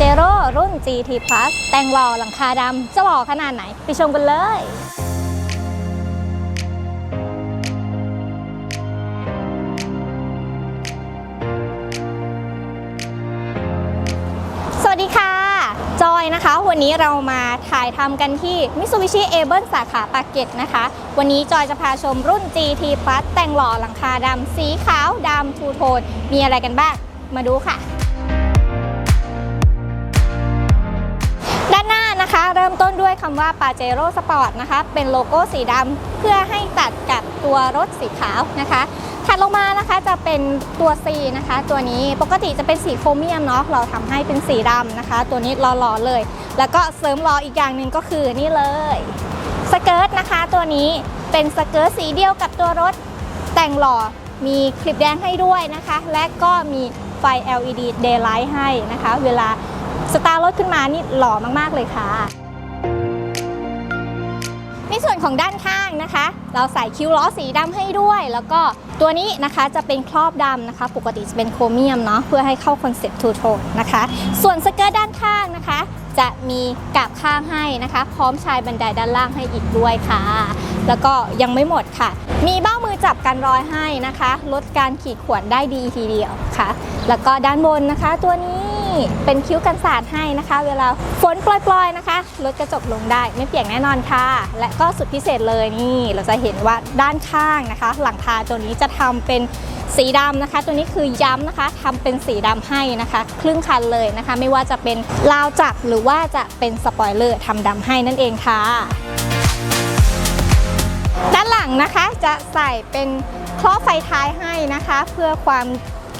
จโร่รุ่น GT Plus แต่งหล่อหลังคาดำจะหล่อขนาดไหน ไปชมกันเลยสวัสดีค่ะจอยนะคะ วันนี้เรามาถ่ายทำกันที่ Mitsubishi a b l e สาขาปากเกร็ดนะคะ วันนี้จอยจะพาชมรุ่น GT Plus แต่งหล่อหลังคาดำสีขาวดำทูโทนมีอะไรกันบ้าง มาดูค่ะ ริ่มต้นด้วยคำว่า Pajero Sport นะคะ เป็นโลโก้สีดำเพื่อให้ตัดกับตัวรถสีขาวนะคะถัดลงมานะคะจะเป็นตัว C นะคะ ตัวนี้ปกติจะเป็นสีโครเมียมเนาะเราทำให้เป็นสีดำนะคะ ตัวนี้หล่อๆเลย แล้วก็เสริมล้ออีกอย่างหนึ่งก็คือนี่เลยสเกิร์ตนะคะ ตัวนี้เป็นสเกิร์ตสีเดียวกับตัวรถแต่งหล่อมีคลิปแดงให้ด้วยนะคะ และก็มีไฟ LED daylight ให้นะคะ เวลาสตาร์ทรถขึ้นมานี่หล่อมากๆเลยค่ะ ในส่วนของด้านข้างนะคะ เราใส่คิ้วล้อสีดำให้ด้วย แล้วก็ตัวนี้นะคะจะเป็นครอบดำนะคะ ปกติจะเป็นโครเมียมเนาะเพื่อให้เข้าคอนเซ็ปต์ทูโทนนะคะ ส่วนสเกิร์ตด้านข้างนะคะ จะมีกาบข้างให้นะคะ พร้อมชายบันไดด้านล่างให้อีกด้วยค่ะ แล้วก็ยังไม่หมดค่ะ มีเบ้ามือจับกันรอยให้นะคะ ลดการขีดข่วนได้ดีทีเดียวค่ะ แล้วก็ด้านบนนะคะ ตัวนี้ เป็นคิ้วกันสาดให้นะคะ เวลาฝนปล่อยๆนะคะลดกระจกลงได้ไม่เปียกแน่นอนค่ะ และก็สุดพิเศษเลยนี่ เราจะเห็นว่าด้านข้างนะคะ หลังคาตัวนี้จะทำเป็นสีดำนะคะ ตัวนี้คือย้ำนะคะทำเป็นสีดำให้นะคะ ครึ่งคันเลยนะคะ ไม่ว่าจะเป็นราวจักรหรือว่าจะเป็นสปอยเลอร์ทำดำให้นั่นเองค่ะด้านหลังนะคะจะใส่เป็นครอบไฟท้ายให้นะคะ เพื่อความ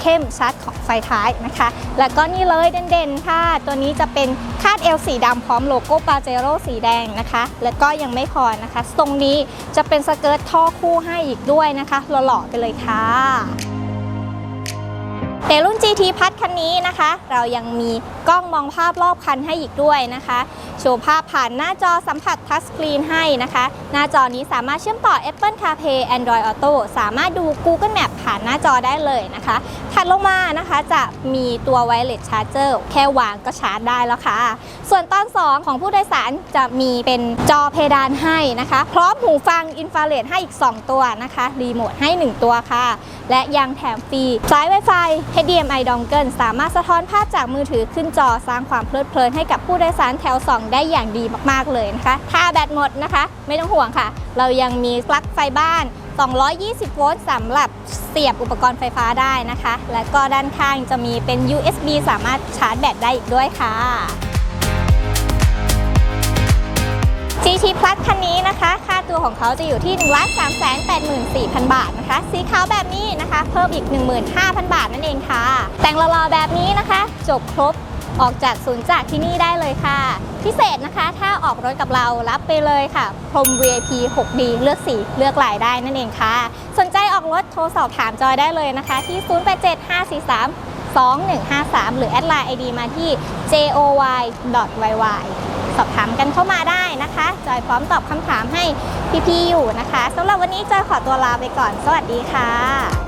เข้มชัดของไฟท้ายนะคะ แล้วก็นี่เลยเด่นๆ ค่ะ ตัวนี้จะเป็นคาดเอวสีดำพร้อมโลโก้ปาเจโร่สีแดงนะคะ แล้วก็ยังไม่พอนะคะ ตรงนี้จะเป็นสเกิร์ตท่อคู่ให้อีกด้วยนะคะหล่อๆไปเลยค่ะ แต่รุ่น GT พัดคันนี้นะคะ เรายังมีกล้องมองภาพรอบคันให้อีกด้วยนะคะ โชว์ภาพผ่านหน้าจอสัมผัสทัชสกรีนให้นะคะ หน้าจอนี้สามารถเชื่อมต่อ Apple CarPlay Android Auto สามารถดู Google Map ผ่านหน้าจอได้เลยนะคะถัดลงมานะคะจะมีตัว Wireless Charger แค่วางก็ชาร์จได้แล้วค่ะ ส่วนตอน 2 ของผู้โดยสารจะมีเป็นจอเพดานให้นะคะ พร้อมหูฟังอินฟราเรดให้อีก 2 ตัวนะคะ รีโมทให้ 1 ตัวค่ะ และยังแถมฟรีสาย Wi-Fi HDMI dongle สามารถสะท้อนภาพจากมือถือขึ้นจอสร้างความเพลิดเพลินให้กับผู้โดยสารแถว 2 ได้อย่างดีมากๆเลยนะคะ ถ้าแบตหมดนะคะ ไม่ต้องห่วงค่ะ เรายังมีปลั๊กไฟบ้าน 220 โวลต์สำหรับเสียบอุปกรณ์ไฟฟ้าได้นะคะ และก็ด้านข้างจะมีเป็น USB สามารถชาร์จแบตได้อีกด้วยค่ะ GT Plus คันนี้นะคะ ค่าตัวของเขาจะอยู่ที่ 1 3 8 4 0 0 0 บาทนะคะ สีขาวแบบนี้นะคะ เพิ่มอีก 15,000 บาทนั่นเองค่ะ แต่งหล่อๆแบบนี้นะคะ จบครบออกจากศูนย์จากที่นี่ได้เลยค่ะ พิเศษนะคะถ้าออกรถกับเรารับไปเลยค่ะ พรม VIP 6D เลือกสีเลือกลายได้นั่นเองค่ะ สนใจออกรถโทรสอบถามจอยได้เลยนะคะ ที่ 087543 2153 หรือแอดไลน์ ID มาที่ joy.yy สอบถามกันเข้ามาได้ นะคะ จอยพร้อมตอบคำถามให้พี่ๆอยู่นะคะสำหรับวันนี้จอยขอตัวลาไปก่อน สวัสดีค่ะ